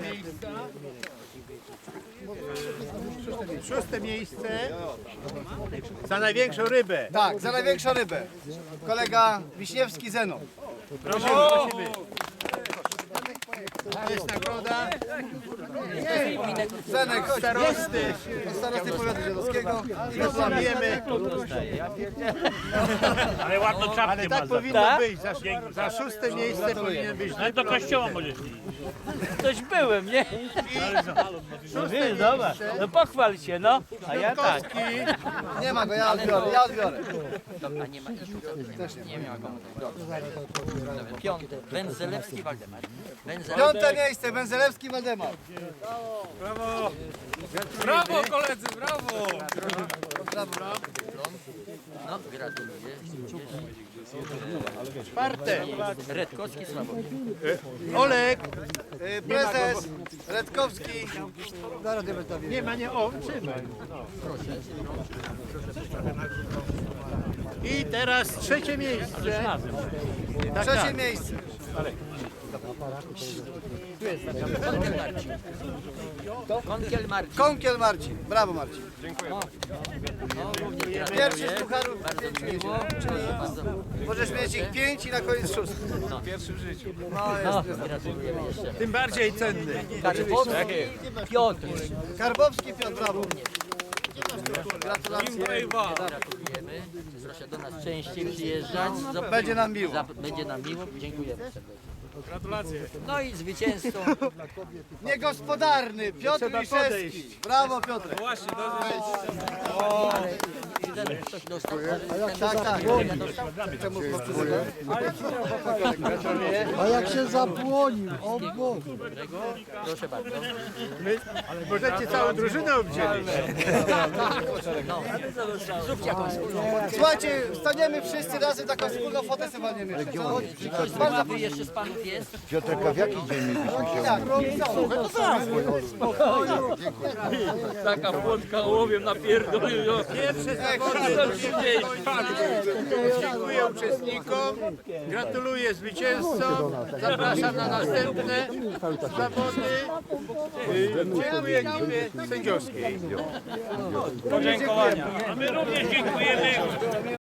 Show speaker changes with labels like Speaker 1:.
Speaker 1: miejsca. Szóste miejsce za największą rybę.
Speaker 2: Tak, za największą rybę. Kolega Wiśniewski Zeno.
Speaker 1: Prosimy, prosimy. To jest nagroda
Speaker 2: Zenek,
Speaker 1: starosty.
Speaker 2: Starosty Powiatu Dziadowskiego. I
Speaker 1: Gratulujemy.
Speaker 3: Ale ładną czapkę
Speaker 1: Ale tak
Speaker 3: ma. za-
Speaker 1: powinno być. Za, za szóste miejsce powinien być
Speaker 3: Ale do kościoła możesz iść.
Speaker 4: Coś byłem, nie? No wiesz, dobra, no pochwal się, no. A ja tak.
Speaker 2: Nie ma go, ja odbiorę, ja odbiorę.
Speaker 4: Piąte. Węzelewski Waldemar.
Speaker 2: Piąte miejsce, Węzelewski Waldemar.
Speaker 5: Brawo koledzy, brawo!
Speaker 4: No, gratuluję.
Speaker 1: Czwarte.
Speaker 4: Redkowski Sławomir.
Speaker 1: Olek.
Speaker 2: Y, Prezes Redkowski.
Speaker 1: Nie ma, nie, o, trzymaj. I teraz trzecie miejsce.
Speaker 2: Trzecie
Speaker 1: tak.
Speaker 2: miejsce.
Speaker 4: Konkiel Marcin.
Speaker 2: Konkiel Marcin. Brawo Marcin.
Speaker 4: No, również
Speaker 2: Pierwszy
Speaker 4: gratuluję.
Speaker 2: z pucharów.
Speaker 4: Bardzo miło.
Speaker 2: Możesz mieć ich pięć i na koniec szósty.
Speaker 4: No,
Speaker 2: No jest.
Speaker 4: gratulujemy jeszcze.
Speaker 1: Tym bardziej cenny.
Speaker 4: Karbowski Piotr.
Speaker 2: Karbowski Piotr, brawo. Gratulacje.
Speaker 4: Gratulujemy. Proszę do nas częściej przyjeżdżać.
Speaker 2: Będzie nam miło.
Speaker 4: zap- Będzie nam miło. Dziękujemy serdecznie. Gratulacje. No i zwycięzcą
Speaker 2: Niegospodarny Piotr
Speaker 1: podejść.
Speaker 2: Brawo Piotr.
Speaker 5: Właśnie, to
Speaker 4: Czy
Speaker 6: A jak się zapłonił, o Boże.
Speaker 4: Proszę bardzo.
Speaker 1: Możecie całą drużynę obdzielić.
Speaker 4: Zróbcie jakąś wspólną.
Speaker 2: Słuchajcie, staniemy wszyscy razem, taką wspólną fotę sobie walniemy. Co?
Speaker 4: Czy ktoś z ławy jeszcze z panów jest?
Speaker 6: Piotrka, w jaki dzień mieliśmy się
Speaker 2: Tak, to zaraz.
Speaker 4: Taka płotka ołowiem napierdolił.
Speaker 1: Pierwsze zawody. Dziękuję uczestnikom. Gratuluję zwycięzcom. Zapraszam na następne zawody. Y, Dziękuję ekipie sędziowskiej.
Speaker 3: A my również dziękujemy.